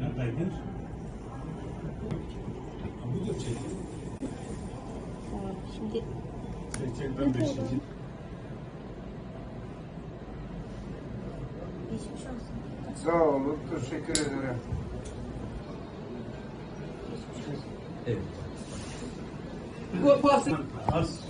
Neredeydin? Bu da çek. Tamam, Şimdi Çek çek ben beşinci. Geçmiş olsun. Sağ olun, teşekkür ederim. Az.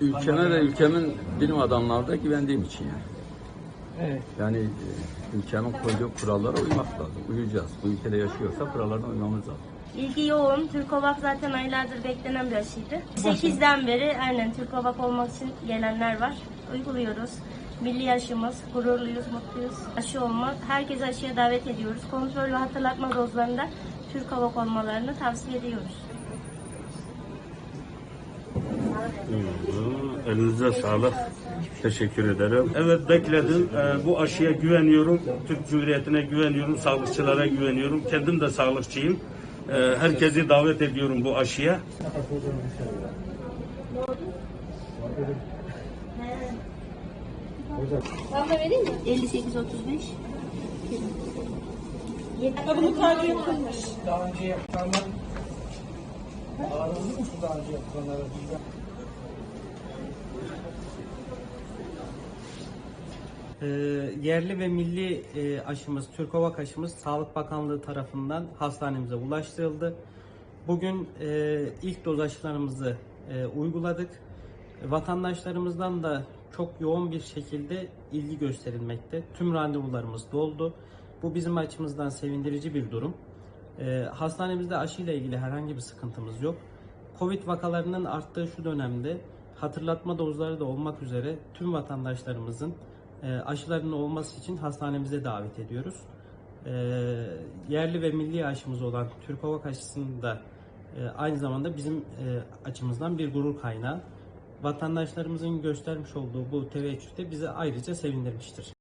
Ülkeme ve ülkemin bilim adamlarına da güvendiğim için yani. Yani e, ülkemin koyduğu kurallara uymak lazım. Uyacağız. Bu ülkede yaşıyorsa kurallarına uymamız lazım. İlgi yoğun. Türkovak zaten aylardır beklenen bir aşıydı. 8'den beri aynen Türkovak olmak için gelenler var. Uyguluyoruz. Milli aşımız, gururluyuz, mutluyuz. Aşı olma, herkese aşıya davet ediyoruz. Kontrol ve hatırlatma dozlarında Türkovak olmalarını tavsiye ediyoruz. Elinize sağlık. Teşekkür ederim. Evet bekledim. Ee, bu aşıya güveniyorum. Türk Cumhuriyeti'ne güveniyorum. Sağlıkçılara güveniyorum. Kendim de sağlıkçıyım. Ee, herkesi davet ediyorum bu aşıya. Ben de vereyim mi? 58 35. Bunu kalbi yapılmış. Daha önce yapılanlar ağrılı mı şu daha önce yapılanlara? Ee, yerli ve milli e, aşımız, Türkovak aşımız Sağlık Bakanlığı tarafından hastanemize ulaştırıldı. Bugün e, ilk doz aşılarımızı e, uyguladık. Vatandaşlarımızdan da çok yoğun bir şekilde ilgi gösterilmekte. Tüm randevularımız doldu. Bu bizim açımızdan sevindirici bir durum. E, hastanemizde aşıyla ilgili herhangi bir sıkıntımız yok. Covid vakalarının arttığı şu dönemde hatırlatma dozları da olmak üzere tüm vatandaşlarımızın e, aşılarının olması için hastanemize davet ediyoruz. E, yerli ve milli aşımız olan Türkovak aşısını da e, aynı zamanda bizim e, açımızdan bir gurur kaynağı. Vatandaşlarımızın göstermiş olduğu bu teveccüh de bizi ayrıca sevindirmiştir.